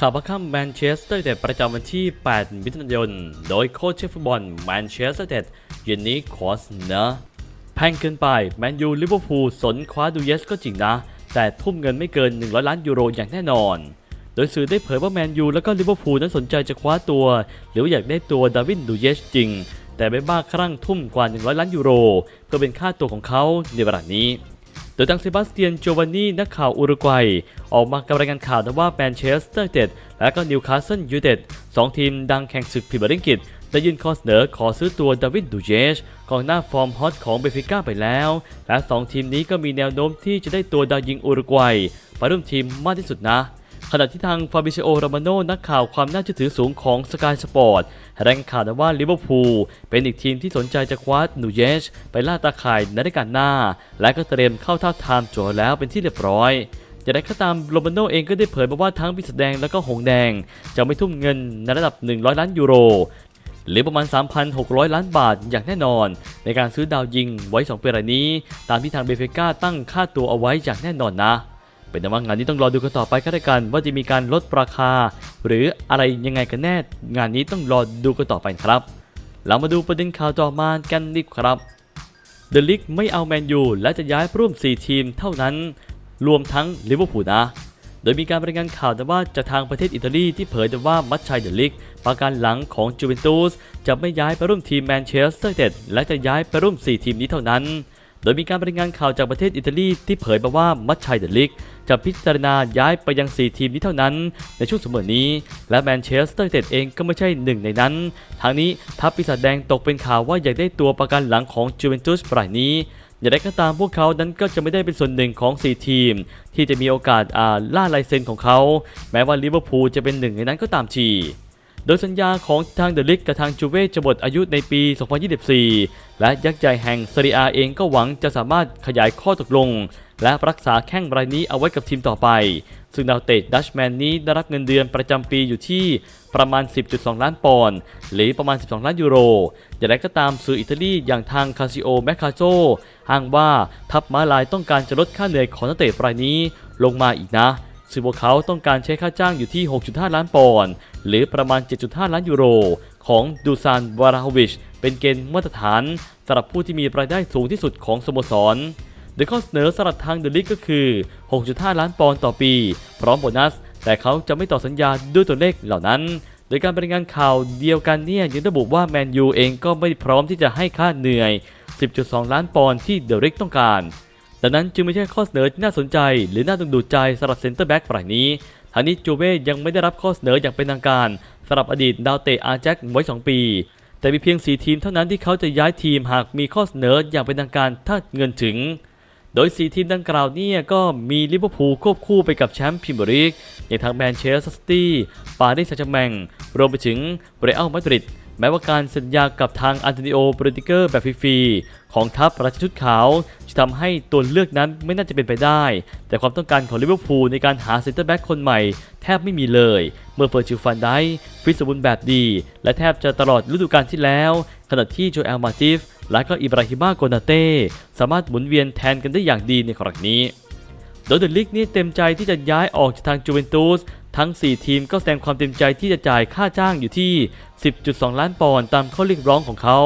ข่าวประค่ำแมนเชสเตอร์เต็ดประจำวันที่ 8 มิถุนายน โดยโค้ชเชฟฟุตบอลแมนเชสเตอร์เต็ดเย็นนี้ขอเสนอแพงเกินไป แมนยูลิเวอร์พูลสนคว้าดูเยสก็จริงนะ แต่ทุ่มเงินไม่เกิน 100 ล้านยูโรอย่างแน่นอน โดยสื่อได้เผยว่าแมนยูและก็ลิเวอร์พูลนั้นสนใจจะคว้าตัว หรืออยากได้ตัวดาวินดูเยสจริง แต่ไม่บ้าครั่งทุ่มกว่า 100 ล้านยูโร เพื่อเป็นค่าตัวของเขาในเวลานี้ โดยทางเซบาสเตียนโจวานนี่นักข่าวอุรุกวัย ออกมากำลังงานข่าวนะว่าแมนเชสเตอร์เต็ดและก็นิวคาสเซิลยูไนเต็ดสองทีมดังแข่งศึกพรีเมียร์ลีกอังกฤษได้ยื่นข้อเสนอขอซื้อตัวดาวิดดูเจชกองหน้าฟอร์มฮอตของเบฟิก้าไปแล้ว และ 2 ทีมนี้ก็มีแนวโน้มที่จะได้ตัวดาวยิงอุรุกวัยไปร่วมทีมมากที่สุดนะ ขณะที่ทางฟาบิเชโอรามาโนนักข่าวความน่าเชื่อถือสูงของสกายสปอร์ตรายงานข่าวว่าลิเวอร์พูลเป็นอีกทีมที่สนใจจะคว้านูเยชไปล่าตาข่ายในรายการหน้า และก็เตรียมเข้าท่าบทามจทย์แล้วเป็นที่เรียบร้อยอย่างไรก็ตามโรมาโนเองก็ได้เผยมาว่าทั้งพิสแดงและก็หงแดง จะไม่ทุ่มเงินในระดับ 100 ล้านยูโร หรือประมาณ 3,600 ล้านบาทอย่างแน่นอน ในการซื้อดาวยิงไว้ 2 ปีรายนี้ ตามที่ทางเบเฟกาตั้งค่าตัวเอาไว้อย่างแน่นอนนะ เป็นแต่ว่างานนี้ต้องรอดูกันต่อไปก็แล้วกัน ว่าจะมีการลดราคา หรืออะไรยังไงกันแน่ งานนี้ต้องรอดูกันต่อไปครับ เรามาดูประเด็นข่าวต่อมากันดีครับเดลิกไม่เอาแมนยูและจะย้ายร่วม 4 ทีมเท่านั้น รวมทั้งลิเวอร์พูลนะโดยมีการรายงานข่าวแต่ว่าจากทางประเทศอิตาลีที่เผยแต่ว่ามัตชัยเดลิกประการหลังของจูเวนตุสจะไม่ย้ายไปร่วมทีมแมนเชสเตอร์เต็ดและจะย้ายไปร่วม 4 ทีมนี้เท่านั้น โดยมีการรายงานข่าวจากประเทศอิตาลีที่เผยมาว่ามัตชัยเดลิกจะพิจารณาย้ายไปยัง 4 ทีมนี้เท่านั้น ในช่วงเสมอนี้ และแมนเชสเตอร์ยูไนเต็ดเองก็ไม่ใช่หนึ่งในนั้น ทางนี้ทัพปีศาจแดงตกเป็นข่าวว่าอยากได้ตัวประกันหลังของจูเวนตุสรายนี้อย่างไรก็ตามพวกเขานั้นก็จะไม่ได้เป็นส่วนหนึ่งของ 4 ทีม ที่จะมีโอกาสาล่าลายเซ็นของเขา แม้ว่าลิเวอร์พูลจะเป็นหนึ่งในนั้นก็ตามที โดยสัญญาของทางเดลิกกับทางจูเว่จะหมดอายุในปี 2024 และยักษ์ใหญ่แห่งซีเรียเองก็หวังจะสามารถขยายข้อตกลง และรักษาแข้งรายนี้เอาไว้กับทีมต่อไป ซึ่งดาวเตะดัชแมนนี้ได้รับเงินเดือนประจำปีอยู่ที่ประมาณ 10.2 ล้านปอนด์หรือประมาณ 12 ล้านยูโร อย่างไรก็ตามสื่ออิตาลีอย่างทางคาซิโอแมคคาโจอ้างว่าทัพม้าลายต้องการจะลดค่าเหนื่อยของนักเตะรายนี้ลงมาอีกนะ ซึ่งพวกเขาต้องการใช้ค่าจ้างอยู่ที่ 6.5 ล้านปอนด์หรือประมาณ 7.5 ล้านยูโร ของดูซานวาราฮวิช เป็นเกณฑ์มาตรฐานสำหรับผู้ที่มีรายได้สูงที่สุดของสโมสร โดยข้อเสนอสำหรับทางเดลิกก็คือ 6.5 ล้านปอนด์ต่อปี พร้อมโบนัส แต่เขาจะไม่ต่อสัญญาด้วยตัวเลขเหล่านั้น โดยการรายงานข่าวเดียวกันเนี่ยยังระบุว่าแมนยูเองก็ไม่พร้อมที่จะให้ค่าเหนื่อย 10.2 ล้านปอนด์ที่เดลิกต้องการ ดังนั้นจึงไม่ใช่ข้อเสนอที่น่าสนใจ หรือน่าดึงดูดใจสำหรับเซ็นเตอร์แบ็กรายนี้ทางนี้จูเว่ยังไม่ได้รับข้อเสนออย่างเป็นทางการสำหรับอดีตดาวเตะอาร์แจ็คไว้ 2 ปี แต่มีเพียง 4 ทีมเท่านั้นที่เขาจะย้ายทีมหากมีข้อเสนออย่างเป็นทางการถ้าเงินถึง โดย 4 ทีมดังกล่าวเนี่ยก็มีลิเวอร์พูลควบคู่ไปกับแชมป์พรีเมียร์ลีกอย่างทางแมนเชสเตอร์ซิตี้ปารีสแซงต์แชร์แมงรวมไปถึงเรอัลมาดริดแม้ว่าการสัญญากับทางอันโตนิโอบรติเกอร์แบบฟรีๆของทัพราชชุดขาว จะทำให้ตัวเลือกนั้นไม่น่าจะเป็นไปได้ แต่ความต้องการของลิเวอร์พูลในการหาเซ็นเตอร์แบ็กคนใหม่ แทบไม่มีเลย เมื่อเฟอร์จิลฟันได้ฟิตสมบูรณ์แบบดี และแทบจะตลอดฤดูกาลที่แล้ว ขณะที่โจเอลมาติฟ และก็อิบราฮิมาโกนาเต้สามารถหมุนเวียนแทนกันได้อย่างดีในครั้งนี้ โดยเดลิกนี่เต็มใจที่จะย้ายออกจากทางจูเวนตุสทั้ง 4 ทีมก็แสดงความเต็มใจที่จะจ่ายค่าจ้างอยู่ที่ 10.2 ล้านปอนด์ตามข้อเรียกร้องของเขา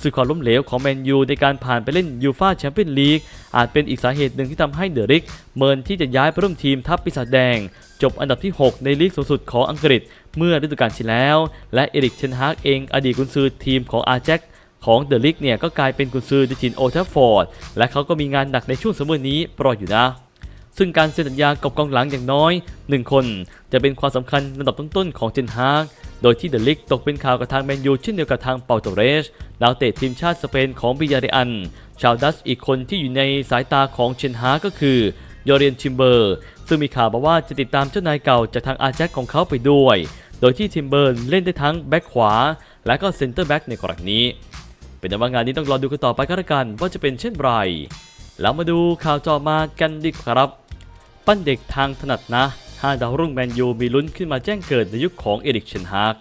ซึ่งความล้มเหลวของแมนยูในการผ่านไปเล่นยูฟาแชมเปี้ยนลีกอาจเป็นอีกสาเหตุหนึ่งที่ทำให้เดริกเมินที่จะย้ายไปร่วมทีมทัพปีศาจแดง จบอันดับที่ 6 ในลีกสูงสุดของอังกฤษ เมื่อฤดูกาลที่แล้ว และเอริกเชนฮากเองอดีตกุนซือทีมของอาร์แจ็ค ของเดอะลิกเนี่ยก็กลายเป็นกุนซือในทีมโอทัฟฟอร์ดและเขาก็มีงานหนักในช่วงสมอนี้รออยู่นะ ซึ่งการเซ็นสัญญากับกองหลังอย่างน้อย 1 คนจะเป็นความสำคัญระดับต้นๆของเจนฮากโดยที่เดอะลิกตกเป็นข่าวกับทางแมนยูเช่นเดียวกับทางเปาโตเรสดาวเตะทีมชาติสเปนของบิยาเรอัน ชาวดัชอีกคนที่อยู่ในสายตาของเชนฮากก็คือยอร์เรียนชิมเบอร์ ซึ่งมีข่าวมาว่าจะติดตามเจ้านายเก่าจากทางอาแจ็คของเขาไปด้วย โดยที่ทิมเบอร์เล่นได้ทั้งแบ็คขวา และก็เซนเตอร์แบ็กในกรณีนี้ เป็นแต่ว่างานนี้ต้องรอดูกันต่อไปก็แล้วกันว่าจะเป็นเช่นไรแล้วมาดูข่าวจอมากันดีครับ ปั้นเด็กทางถนัดนะห้าดาวรุ่งแมนยูมีลุ้นขึ้นมาแจ้งเกิดในยุคของเอริกเชนฮาก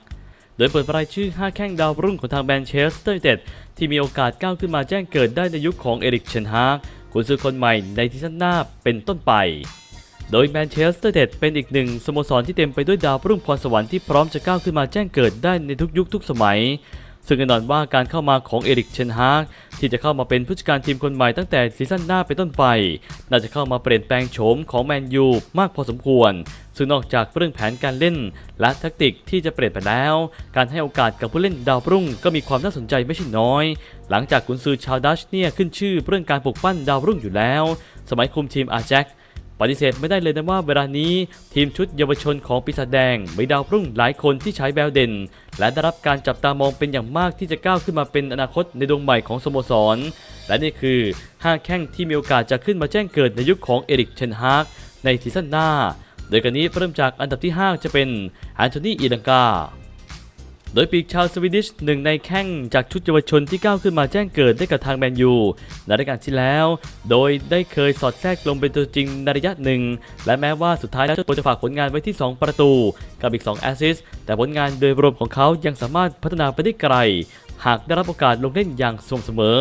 โดยเปิดรายชื่อ 5 แข้งดาวรุ่งของทางแมนเชสเตอร์ยูไนเต็ดที่มีโอกาสก้าวขึ้นมาแจ้งเกิดได้ในยุคของเอริกเชนฮากกุนซื้อคนใหม่ในที่สั้นหน้าเป็นต้นไป โดยแมนเชสเตอร์เดเป็นอีกหนึ่งสโมสรที่เต็มไปด้วยดาวรุ่งพรสวรรค์ที่พร้อมจะก้าวขึ้นมาแจ้งเกิดได้ในทุกยุคทุกสมัย ซึ่งแน่นอนว่าการเข้ามาของเอริกเชนฮากที่จะเข้ามาเป็นผู้จัดการทีมคนใหม่ตั้งแต่ซีซั่นหน้าเป็นต้นไป น่าจะเข้ามาเปลี่ยนแปลงโฉมของแมนยูมากพอสมควร ซึ่งนอกจากเรื่องแผนการเล่น และแทคติกที่จะเปลี่ยนไปแล้ว การให้โอกาสกับผู้เล่นดาวรุ่งก็มีความน่าสนใจไม่ใช่น้อย หลังจากกุนซือชาวดัชเนี่ยขึ้นชื่อเรื่องการปลุกปั้นดาวรุ่งอยู่แล้ว สมัยคุมทีมอาแจ็ค ปฏิเสธไม่ได้เลยนะว่าเวลานี้ ทีมชุดเยาวชนของปีศาจแดงมีดาวรุ่งหลายคนที่ใช้แววเด่น และได้รับการจับตามองเป็นอย่างมากที่จะก้าวขึ้นมาเป็นอนาคตในดวงใหม่ของสโมสร และนี่คือ 5 แข้งที่มีโอกาสจะขึ้นมาแจ้งเกิดในยุคของเอริกเชนฮากในซีซั่นหน้า โดยกันนี้เริ่มจากอันดับที่ 5 จะเป็นแอนโทนีอีลังกา โดยปีกชาวสวีดิชหนึ่งในแข้งจากชุดเยาวชนที่ก้าวขึ้นมาแจ้งเกิดได้กับทางแมนยูในรายการที่แล้ว โดยได้เคยสอดแทรกลงเป็นตัวจริงในระยะหนึ่ง และแม้ว่าสุดท้ายแล้วเจ้าตัวจะฝากผลงานไว้ที่ 2 ประตู กับอีก 2 แอสซิสต์แต่ผลงานโดยรวมของเขายังสามารถพัฒนาไปได้ไกล หากได้รับโอกาสลงเล่นอย่างสม่ำเสมอ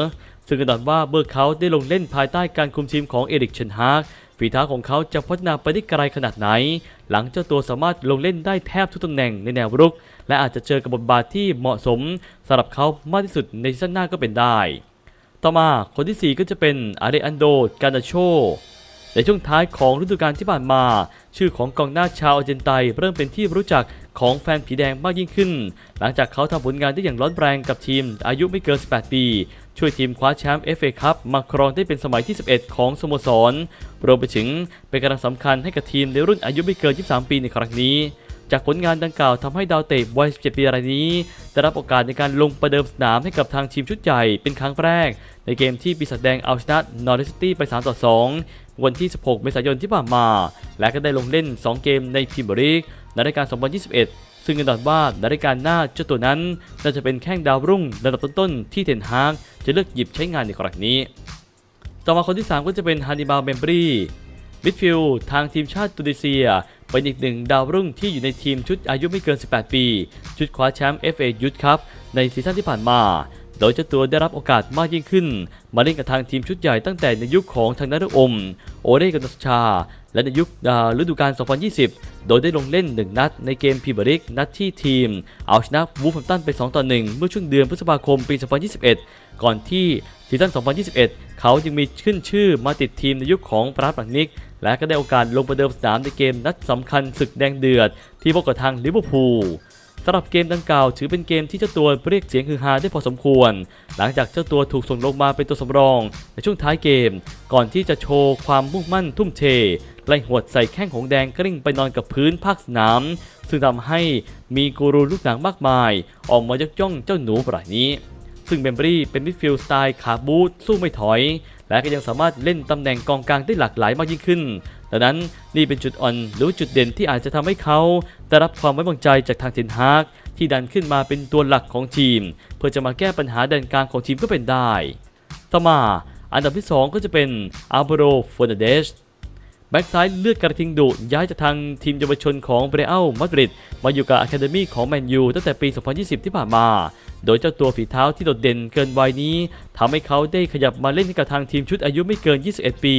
ซึ่งกระดอนว่าเมื่อเขาได้ลงเล่นภายใต้การคุมทีมของเอริกเชนฮาก ฝีเท้าของเขาจะพัฒนาไปได้ไกลขนาดไหน หลังเจ้าตัวสามารถลงเล่นได้แทบทุกตำแหน่งในแนวรุก และอาจจะเจอกับบทบาทที่เหมาะสมสำหรับเขามากที่สุดในซีซั่นหน้าก็เป็นได้ ต่อมาคนที่ 4 ก็จะเป็นอาเรอันโดกานาโชในช่วงท้ายของฤดูกาลที่ผ่านมา ชื่อของกองหน้าชาวอาร์เจนไตเริ่มเป็นที่รู้จักของแฟนผีแดงมากยิ่งขึ้น หลังจากเขาทำผลงานได้อย่างร้อนแรงกับทีมอายุไม่เกิน 18 ปี ช่วยทีมคว้าแชมป์ FA คัพมาครองได้เป็นสมัยที่ 11 ของสโมสร รวมไปถึงเป็นกำลังสำคัญให้กับทีมในรุ่นอายุไม่เกิน 23 ปีในครั้งนี้ จากผลงานดังกล่าวทำให้ดาวเตะวัย 17 ปีรายนี้ได้รับโอกาสในการลงประเดิมสนามให้กับทางทีมชุดใหญ่เป็นครั้งแรก ในเกมที่ปีศาจแดงเอาชนะนอริสตี้ไป 3 ต่อ 2 วันที่ 16 เมษายนที่ผ่านมา และก็ได้ลงเล่น 2 เกมในพรีเมียร์ลีกในรายการ 2021 ซึ่งแน่นอนว่าในรายการหน้าเจ้าตัวนั้นน่าจะเป็นแข้งดาวรุ่งระดับต้นๆ ที่เทนฮากจะเลือกหยิบใช้งานในครั้งนี้ ต่อมาคนที่ 3 ก็จะเป็นฮันนิบาลเบมบรีมิดฟิลด์ทางทีมชาติตุนิเซียเป็นอีกหนึ่งดาวรุ่งที่อยู่ในทีมชุดอายุไม่เกิน 18 ปี ชุดคว้าแชมป์ FA ยุทธครับในซีซั่นที่ผ่านมา โดยเจ้าตัวได้รับโอกาสมากยิ่งขึ้น มาเล่นกับทางทีมชุดใหญ่ตั้งแต่ในยุคของทางนัทอม โอเรกันตชา และในยุคฤดูกาล 2020 โดยได้ลงเล่น 1 นัดในเกมพรีเมียร์ลีกนัดที่ทีม เอาชนะวูฟแฮมตันไป 2 ต่อ 1 เมื่อช่วงเดือนพฤษภาคมปี 2021 ก่อนที่ซีซั่น 2021 เขาจึงมีขึ้นชื่อมาติดทีมในยุคของปราดบักนิก และก็ได้โอกาสลงประเดิมสนามในเกมนัดสำคัญศึกแดงเดือด ที่พบกับทางลิเวอร์พูล สำหรับเกมดังกล่าวถือเป็นเกมที่เจ้าตัวเรียกเสียงฮือฮาได้พอสมควร หลังจากเจ้าตัวถูกส่งลงมาเป็นตัวสำรอง ในช่วงท้ายเกม ก่อนที่จะโชว์ความมุ่งมั่นทุ่มเทไล่หวดใส่แข้งของแดงกลิ้งไปนอนกับพื้นภาคสนาม ซึ่งทำให้มีกูรูลูกหนังมากมาย ออกมายกย่องเจ้าหนูรายนี้ ซึ่งเบมบรีเป็นมิดฟิลด์สไตล์ขาบูทสู้ไม่ถอย และก็ยังสามารถเล่นตำแหน่งกองกลางได้หลากหลายมากยิ่งขึ้นดังนั้นนี่เป็นจุดอ่อนหรือจุดเด่นที่อาจจะทำให้เขาได้รับความไว้วางใจจากทางเทนฮากที่ดันขึ้นมาเป็นตัวหลักของทีม เพื่อจะมาแก้ปัญหาแดนกลางของทีมก็เป็นได้ต่อมาอันดับที่ 2 ก็จะเป็นอาร์โบโรฟอนเดช แบ็กซ้ายเลือดกระทิงดุย้ายจากทางทีมเยาวชนของเบรอัลมาดริดมาอยู่กับอะคาเดมี่ของแมนยูตั้งแต่ปี 2020 ที่ผ่านมา โดยเจ้าตัวฝีเท้าที่โดดเด่นเกินวัยนี้ทำให้เขาได้ขยับมาเล่นกับทางทีมชุดอายุไม่เกิน 21 ปี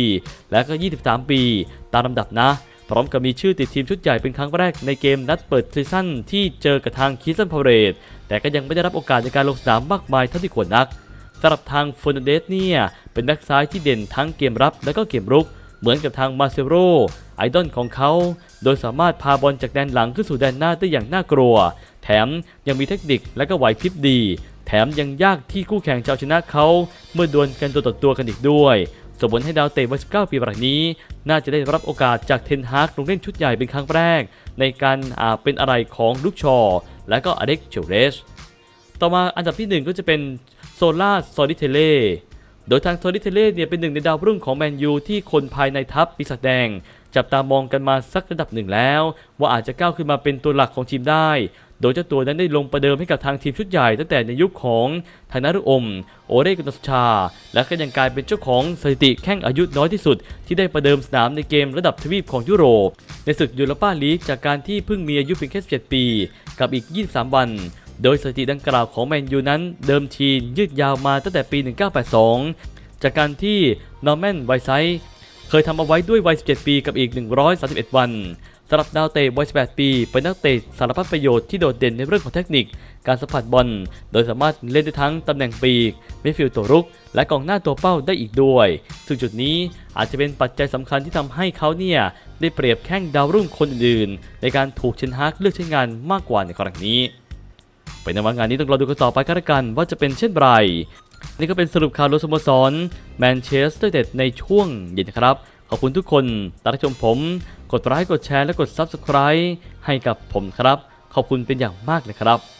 และก็ 23 ปี ตามลำดับนะ พร้อมกับมีชื่อติดทีมชุดใหญ่เป็นครั้งแรกในเกมนัดเปิดซีซั่นที่เจอกับทางคิสตันพาเรตแต่ก็ยังไม่ได้รับโอกาสในการลงสนามมากมายเท่าที่ควรนักสำหรับทางฟอนเดสเนี่ยเป็นแบ็กซ้ายที่เด่นทั้งเกมรับและก็เกมรุก เหมือนกับทางมาเซโรไอดอลของเขา โดยสามารถพาบอลจากแดนหลังขึ้นสู่แดนหน้าได้อย่างน่ากลัว แถมยังมีเทคนิคและก็ไหวพริบดี แถมยังยากที่คู่แข่งจะเอาชนะเขา เมื่อดวลกันตัวต่อตัวกันอีกด้วยสมผลให้ดาวเตะวัย19 ปีรายนี้ น่าจะได้รับโอกาสจากเทนฮากลงเล่นชุดใหญ่เป็นครั้งแรก ในการอาเป็นอะไรของลูกชอ และก็อเล็กเชลเรส ต่อมาอันดับที่ 1 ก็จะเป็นโซล่าซอดิเทเล่ โดยทางโซดิเทเล่เนี่ยเป็นหนึ่งในดาวรุ่งของแมนยูที่คนภายในทัพปีศาจแดง จับตามองกันมาสักระดับหนึ่งแล้ว ว่าอาจจะก้าวขึ้นมาเป็นตัวหลักของทีมได้ โดยเจ้าตัวนั้นได้ลงประเดิมให้กับทางทีมชุดใหญ่ตั้งแต่ในยุคของธนารุอม โอเรกุนสชา และก็ยังกลายเป็นเจ้าของสถิติแข้งอายุน้อยที่สุด ที่ได้ประเดิมสนามในเกมระดับทวีปของยุโรป ในศึกยูโรปาลีกจากการที่เพิ่งมีอายุเพียงแค่17ปี กับอีก 23 วัน โดยสถิติดังกล่าวของแมนยูนั้นเดิมทียืดยาวมาตั้งแต่ปี 1982 จากการที่นอร์แมนไวไซด์เคยทำเอาไว้ด้วยวัย 17 ปีกับอีก 131 วันสำหรับดาวเตะวัย 18 ปี เป็นนักเตะสารพัดประโยชน์ที่โดดเด่นในเรื่องของเทคนิค การสัมผัสบอล โดยสามารถเล่นได้ทั้งตำแหน่งปีกมิดฟิลด์ตัวรุก และกองหน้าตัวเป้าได้อีกด้วย ซึ่งจุดนี้อาจจะเป็นปัจจัยสำคัญที่ทำให้เขาเนี่ยได้เปรียบแข้งดาวรุ่งคนอื่น ในการถูกเชนฮากเลือกใช้งานมากกว่าในครั้งนี้ เป็นในวันงานนี้ต้องรอดูกันต่อไปกันละกันว่าจะเป็นเช่นไรนี่ก็เป็นสรุปข่าวรถสโมสรแมนเชสเตอร์เต็ดในช่วงเย็นครับ ขอบคุณทุกคนตามรับชมผม กดไลค์กดแชร์และกด Subscribe ให้กับผมครับ ขอบคุณเป็นอย่างมากเลยครับ